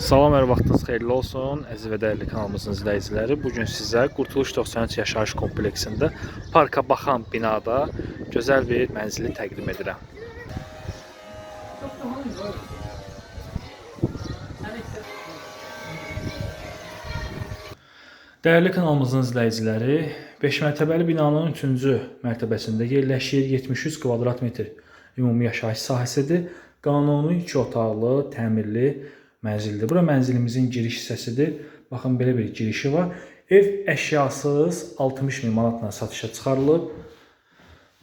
Salam, hər vaxtınız xeyirli olsun. Əziz və dəyərli kanalımızın izləyiciləri. Bu gün sizə Qurtuluş 93 yaşayış kompleksində parka baxan binada gözəl bir mənzili təqdim edirəm. Dəyərli kanalımızın izləyiciləri, 5 mərtəbəli binanın 3-cü mərtəbəsində yerləşir 73 kvadrat metr ümumi yaşayış sahəsidir. Qanuni 2 otaqlı, təmirli mənzildir. Bura mənzilimizin giriş hissəsidir. Baxın belə bir girişi var. Ev əşyasız 60 min manatla satışa çıxarılıb.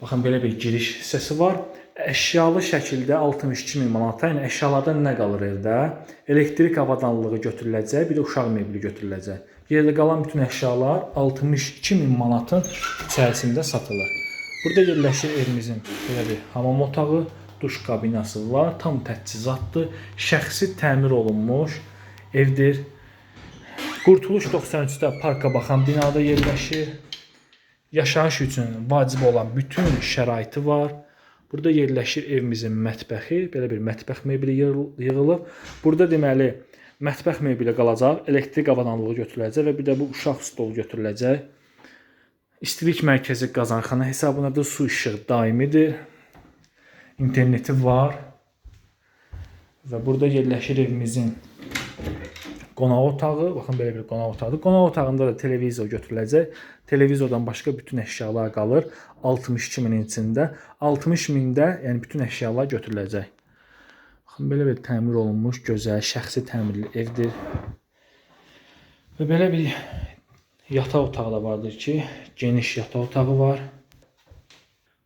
Baxın belə bir giriş hissəsi var. Əşyalı şəkildə 62 min manata, yəni əşyalardan nə qalır evdə? Elektrik avadanlığı götürüləcək, bir də uşaq mebeli götürüləcək. Yerdə qalan bütün əşyalar 62 min manatın içərisində satılır. Burada yerləşir evimizin belə bir hamam otağı, duş kabinası var, tam təchizatdır, şəxsi təmir olunmuş evdir. Qurtuluş 93-də parka baxan binada yerləşir. Yaşayış üçün vacib olan bütün şəraiti var. Burada yerləşir evimizin mətbəxi, belə bir mətbəx mebeli yığıl- yığılıb. Burada deməli mətbəx mebeli qalacaq, elektrik avadanlığı götürüləcək və bir də bu uşaq stolu götürüləcək. İstilik mərkəzi qazanxana hesabınadır, su işığı daimidir. İnterneti var. Və burada yerləşir evimizin qonaq otağı. Baxın belə bir qonaq otağıdır. Qonaq otağında da televizor götürüləcək. Televizordan başqa bütün əşyalar qalır 62 minin içində. 60 mində, yəni bütün əşyalar götürüləcək. Baxın belə bir təmir olunmuş, gözəl, şəxsi təmirli evdir. Və belə bir yataq otağı da vardır ki, geniş yataq otağı var.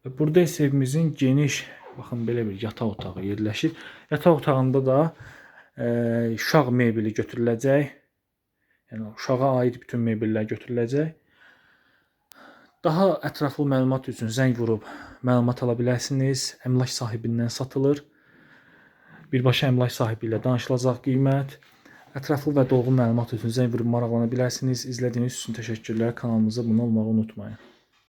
Və burada isə evimizin geniş, baxın belə bir yataq otağı yerləşir. Yataq otağında da e, uşaq mebeli götürüləcək. Yəni uşağa aid bütün mebellər götürüləcək. Daha ətraflı məlumat üçün zəng vurub məlumat ala bilərsiniz. Əmlak sahibindən satılır. Birbaşa əmlak sahibi ilə danışılacaq qiymət. Ətraflı və dolğun məlumat üçün zəng vurub maraqlana bilərsiniz. İzlədiyiniz üçün təşəkkürlər. Kanalımıza abunə olmağı unutmayın.